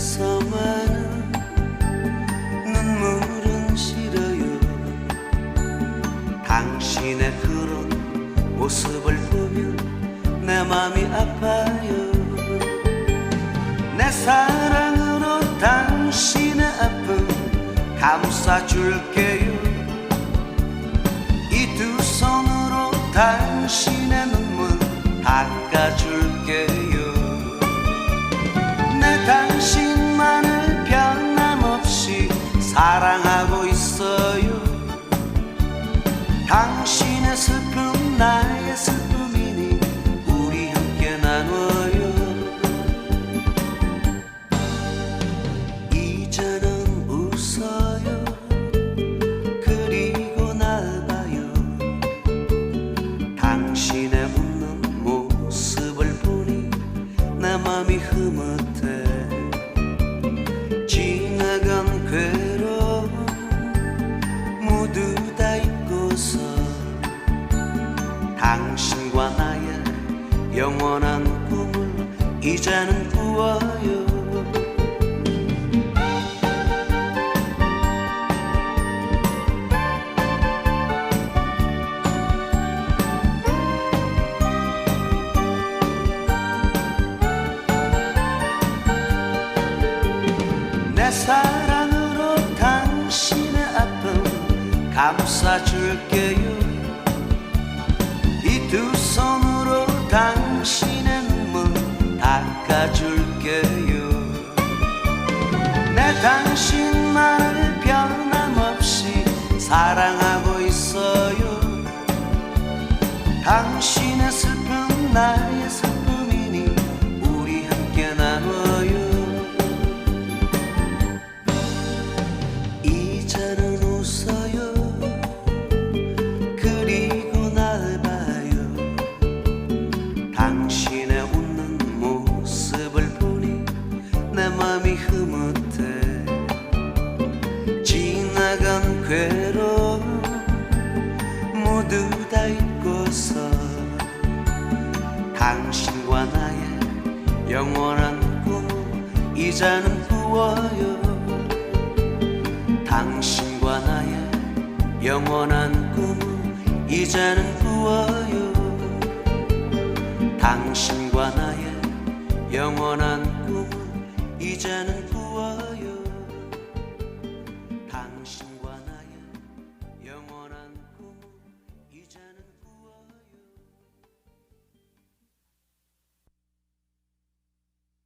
그래서만 눈물은 싫어요. 당신의 그런 모습을 보면 내 마음이 아파요. 내 사랑으로 당신의 아픔 감싸줄게요. 이 두 손으로 당신의 눈물 닦아줄게요. 사랑하고 있어요. 당신의 슬픔 나의 슬픔이니 우리 함께 나눠요. 이제는 웃어요. 그리고 날 봐요. 당신의 웃는 모습을 보니 내 맘이 흐뭇 이제는 꾸어요. 내 사랑으로 당신의 아픔 감싸줄게요. 이 두 손으로 눈물 닦아줄게요. 내 당신만을 변함없이 사랑하고 있어요. 당신의 슬픔 나의 슬픔 내 맘이 흐뭇해 지나간 괴로움 모두 다 잊고서 당신과 나의 영원한 꿈을 이제는 꾸어요. 당신과 나의 영원한 꿈을 이제는 꾸어요 이제는 구워요